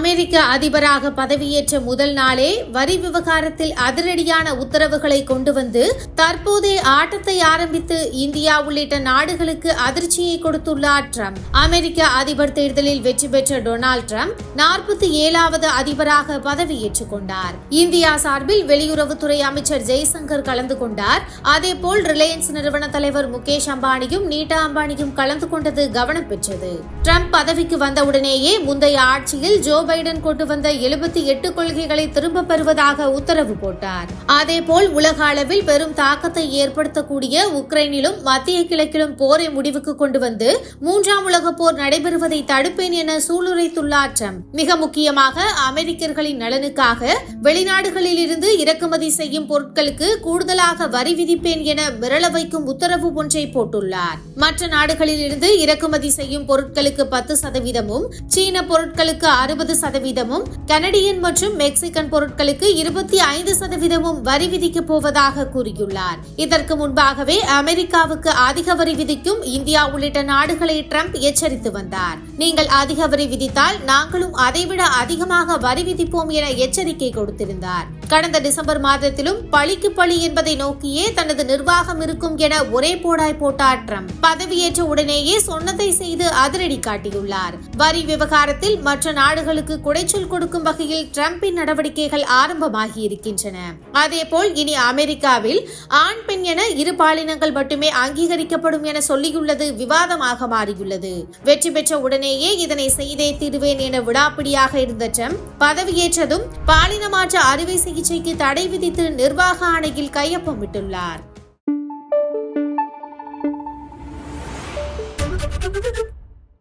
அமெரிக்க அதிபராக பதவியேற்ற முதல் நாளே வரி விவகாரத்தில் அதிரடியான உத்தரவுகளை கொண்டு வந்து தற்போதைய ஆட்டத்தை ஆரம்பித்து இந்தியா உள்ளிட்ட நாடுகளுக்கு அதிர்ச்சியை கொடுத்துள்ளார் ட்ரம்ப். அமெரிக்க அதிபர் தேர்தலில் வெற்றி பெற்ற டொனால்ட் ட்ரம்ப் நாற்பத்தி ஏழாவது அதிபராக பதவியேற்றுக் கொண்டார். இந்தியா சார்பில் வெளியுறவுத்துறை அமைச்சர் ஜெய்சங்கர் கலந்து கொண்டார். அதேபோல் ரிலையன்ஸ் நிறுவன தலைவர் முகேஷ் அம்பானியும் நீட்டா அம்பானியும் கலந்து கொண்டது கவனம் பெற்றது. ட்ரம்ப் பதவிக்கு வந்தவுடனேயே முந்தைய ஆட்சியில் ஜோ பைடன் கொண்டு வந்த எழுபத்தி எட்டு கொள்கைகளை திரும்பப் பெறுவதாக உத்தரவு போட்டார். அதேபோல் உலக அளவில் பெரும் தாக்கத்தை ஏற்படுத்தக்கூடிய உக்ரைனிலும் மத்திய கிழக்கிலும் போரை முடிவுக்கு கொண்டு வந்து மூன்றாம் உலக போர் நடைபெறுவதை தடுப்பேன் என சூளுரைத்துள்ளார் ட்ரம்ப். மிக முக்கியமாக அமெரிக்கர்களின் நலனுக்காக வெளிநாடுகளில் இருந்து இறக்குமதி செய்யும் பொருட்களுக்கு கூடுதலாக வரி விதிப்பேன் என மிரள வைக்கும் உத்தரவு ஒன்றை போட்டுள்ளார். மற்ற நாடுகளில் இருந்து இறக்குமதி செய்யும் பொருட்களுக்கு பத்து சதவீதமும் சீன பொருட்களுக்கு அறுபது இருபது சதவீதமும் கனடியன் மற்றும் மெக்சிகன் பொருட்களுக்கு இருபத்தி ஐந்து சதவீதமும் வரி விதிக்கப் போவதாக கூறியுள்ளார். இதற்கு முன்பாகவே அமெரிக்காவுக்கு அதிக வரி விதிக்கும் இந்தியா உள்ளிட்ட நாடுகளை ட்ரம்ப் எச்சரித்து வந்தார். நீங்கள் அதிக வரி விதித்தால் நாங்களும் அதைவிட அதிகமாக வரி விதிப்போம் என எச்சரிக்கை கொடுத்திருந்தார். கடந்த டிசம்பர் மாதத்திலும் பழிக்கு பழி என்பதை நோக்கியே தனது நிர்வாகம் இருக்கும் என ஒரே போடாய் போட்டார் ட்ரம்ப். பதவியேற்ற உடனேயே சொன்னதை செய்து அதிரடி காட்டியுள்ளார். வரி விவகாரத்தில் மற்ற நாடுகளுக்கு மக்களுக்கு குடைச்சல் கொடுக்கும் வகையில் டிரம்பின் நடவடிக்கைகள் ஆரம்பமாகி இருக்கின்றன அதேபோல் இனி அமெரிக்காவில் ஆண் பெண் என இரு பாலினங்கள் மட்டுமே அங்கீகரிக்கப்படும் என சொல்லியுள்ளது விவாதமாக மாறியுள்ளது. வெற்றி பெற்ற உடனேயே இதனை செய்தே தீருவேன் என விடாப்பிடியாக இருந்த ட்ரம்ப் பதவியேற்றதும் பாலின மாற்ற அறுவை சிகிச்சைக்கு தடை விதித்து நிர்வாக ஆணையில் கையொப்பமிட்டுள்ளார்